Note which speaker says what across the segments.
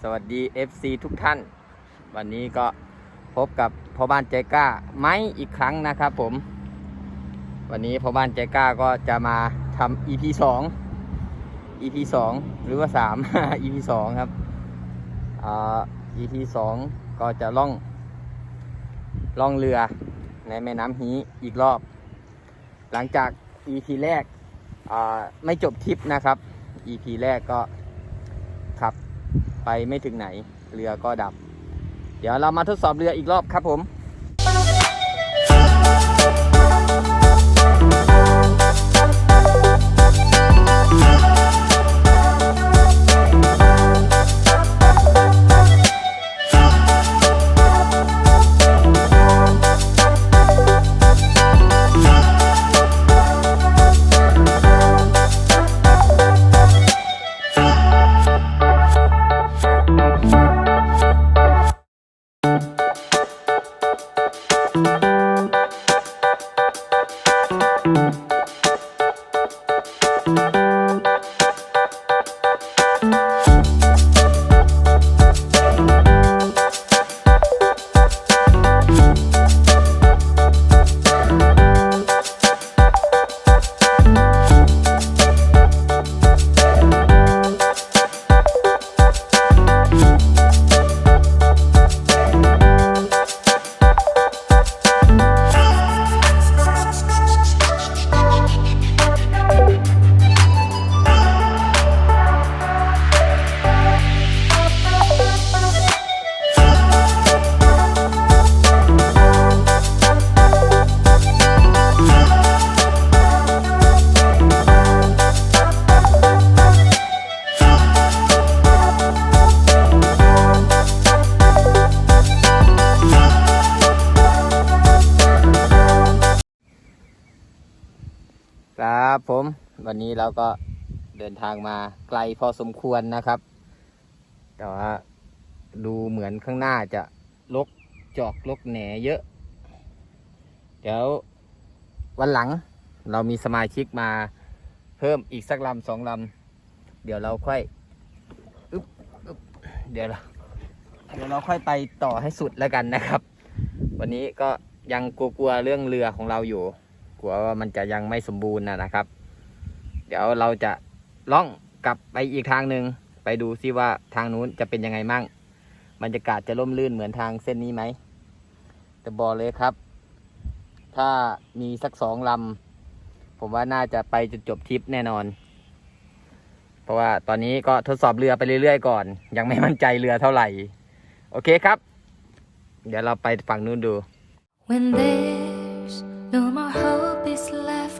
Speaker 1: สวัสดี FC ทุกท่าน วันนี้ก็พบกับพ่อบ้านใจกล้าไม้อีกครั้งนะครับผม วันนี้พ่อบ้านใจกล้าก็จะมาทำ EP 2 EP 2 หรือว่า 3 EP 2 ครับอ่า EP 2 ก็จะล่องล่องเรือในแม่น้ำฮีอีกรอบ หลังจาก EP แรกไม่จบทริปนะครับ EP แรกก็ ไปไม่ถึงไหน เรือก็ดับ เดี๋ยวเรามาทดสอบเรืออีกรอบครับผม ครับผมวันนี้เราก็เดินทางมาไกลพอสมควรนะครับ แต่ว่าดูเหมือนข้างหน้าจะลกจอกลกแหนเยอะ เดี๋ยววันหลังเรามีสมาชิกมาเพิ่มอีกสักลำสองลำเดี๋ยวเราค่อยอึ๊บอึ๊บเดี๋ยวเราเดี๋ยวเราค่อยไปต่อให้สุดแล้วกันนะครับ วันนี้ก็ยังกลัวๆเรื่องเรือของเราอยู่ กลัวว่ามันจะยังไม่สมบูรณ์นะนะครับ เดี๋ยวเราจะล่องกลับไปอีกทางหนึ่งไปดูซิว่าทางนู้นจะเป็นยังไงมั่งบรรยากาศจะร่มรื่นเหมือนทางเส้นนี้ไหมแต่บอกเลยครับ ถ้ามีสักสองลำผมว่าน่าจะไปจนจบทริปแน่นอน เพราะว่าตอนนี้ก็ทดสอบเรือไปเรื่อยๆก่อน ยังไม่มั่นใจเรือเท่าไหร่ โอเคครับ เดี๋ยวเราไปฝั่งนู้นดู
Speaker 2: When there's no more hope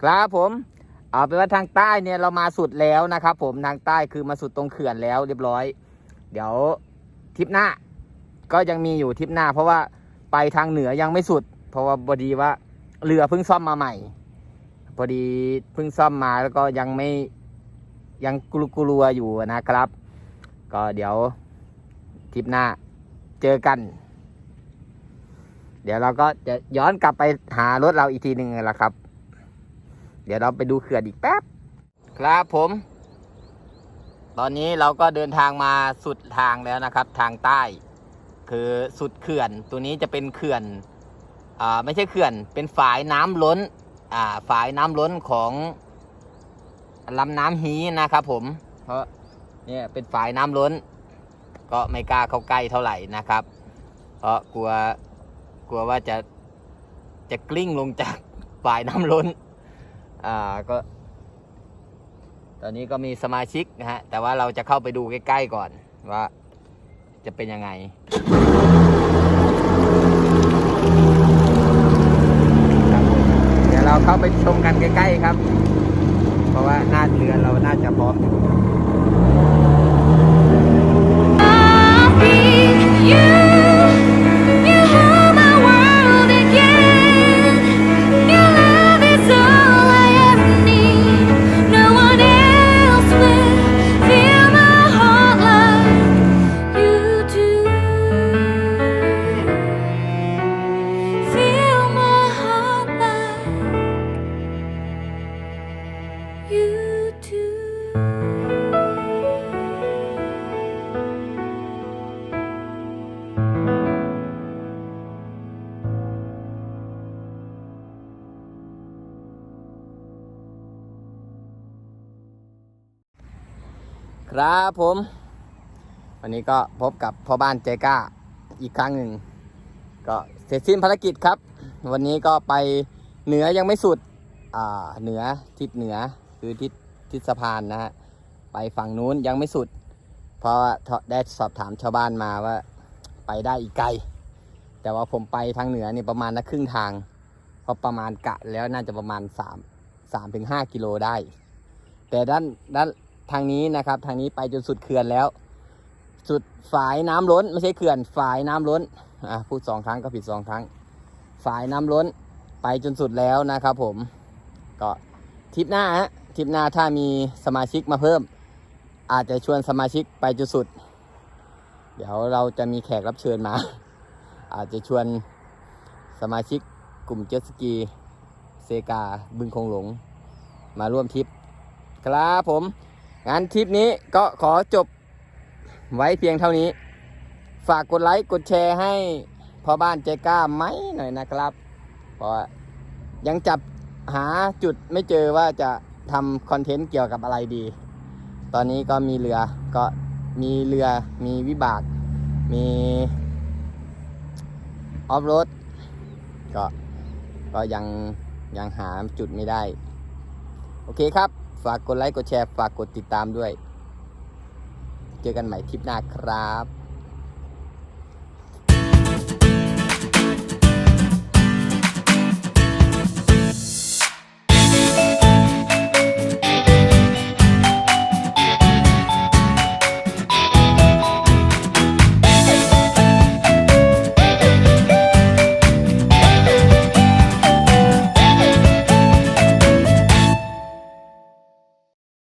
Speaker 1: ครับผม เอาเป็นว่าทางใต้เนี่ยเรามาสุดแล้วนะครับ ผมทางใต้คือมาสุดตรงเขื่อนแล้วเรียบร้อย เดี๋ยวทริปหน้า ก็ยังมีอยู่ทริปหน้า เพราะว่าไปทางเหนือยังไม่สุด เพราะว่าบดีว่าเรือเพิ่งซ่อมมาใหม่ พอดีเพิ่งซ่อมมาแล้วก็ยังไม่ยังกลัวอยู่นะครับ ก็เดี๋ยวทริปหน้าเจอกัน เดี๋ยวเราก็จะย้อนกลับไปหารถเราอีกทีหนึ่งละครับ เดี๋ยวเราไปดูเขื่อนอีกแป๊บ ครับผม ตอนนี้เราก็เดินทางมาสุดทางแล้วนะครับ ทางใต้ คือสุดเขื่อน ตัวนี้จะเป็นเขื่อนอ่าไม่ใช่เขื่อน เป็นฝายน้ำล้นอ่าฝายน้ำล้นของลำน้ำฮีนะครับ ผม เพราะเนี่ยเป็นฝายน้ำล้น ก็ไม่กล้าเข้าใกล้เท่าไหร่นะครับ เพราะกลัวกลัวว่าจะจะกลิ้งลงจากฝายน้ำล้น อ่าก็ ตอนนี้ก็มีสมาชิกนะฮะ แต่ว่าเราจะเข้าไปดูใกล้ๆก่อนว่าจะเป็นยังไงเดี๋ยวเราเข้าไปชมกันใกล้ๆครับ เพราะว่าหน้าเรือเราน่าจะพร้อมอยู่
Speaker 2: You, you
Speaker 1: ครับผม วันนี้ก็พบกับพ่อบ้านใจกล้าอีกครั้งหนึ่ง ก็เสร็จสิ้นภารกิจครับ วันนี้ก็ไปเหนือยังไม่สุด อ่าเหนือทิศเหนือคือทิศทิศสะพานนะฮะไปฝั่งนู้นยังไม่สุด เพราะว่าได้สอบถามชาวบ้านมาว่าไปได้อีกไกล แต่ว่าผมไปทางเหนือนี่ประมาณนักครึ่งทางเพราะประมาณกะแล้วน่าจะประมาณสามสามถึงห้ากิโลได้ แต่ด้านด้าน ทางนี้นะครับ ทางนี้ไปจนสุดเขื่อนแล้ว สุดฝายน้ำล้น ไม่ใช่เขื่อนฝายน้ำล้นอะพูดสองครั้งก็ผิดสองครั้งฝายน้ำล้น ไปจนสุดแล้วนะครับ ผมก็ทริปหน้าฮะทริปหน้าถ้ามีสมาชิกมาเพิ่ม อาจจะชวนสมาชิกไปจนสุด เดี๋ยวเราจะมีแขกรับเชิญมา อาจจะชวนสมาชิกกลุ่มเจ็ตสกีเซกาบึงคงหลง มาร่วมทริป ครับผม งานทริปนี้ก็ขอจบไว้เพียงเท่านี้ ฝากกดไลค์กดแชร์ให้พ่อบ้านใจกล้าไหมหน่อยนะครับ เพราะยังจับหาจุดไม่เจอว่าจะทำคอนเทนต์เกี่ยวกับอะไรดี ตอนนี้ก็มีเรือก็มีเรือมีวิบาก มีออฟโรดก็ก็ยังยังหาจุดไม่ได้ โอเคครับ ฝากกดไลค์ กดแชร์ ฝากกดติดตามด้วย เจอกันใหม่คลิปหน้าครับ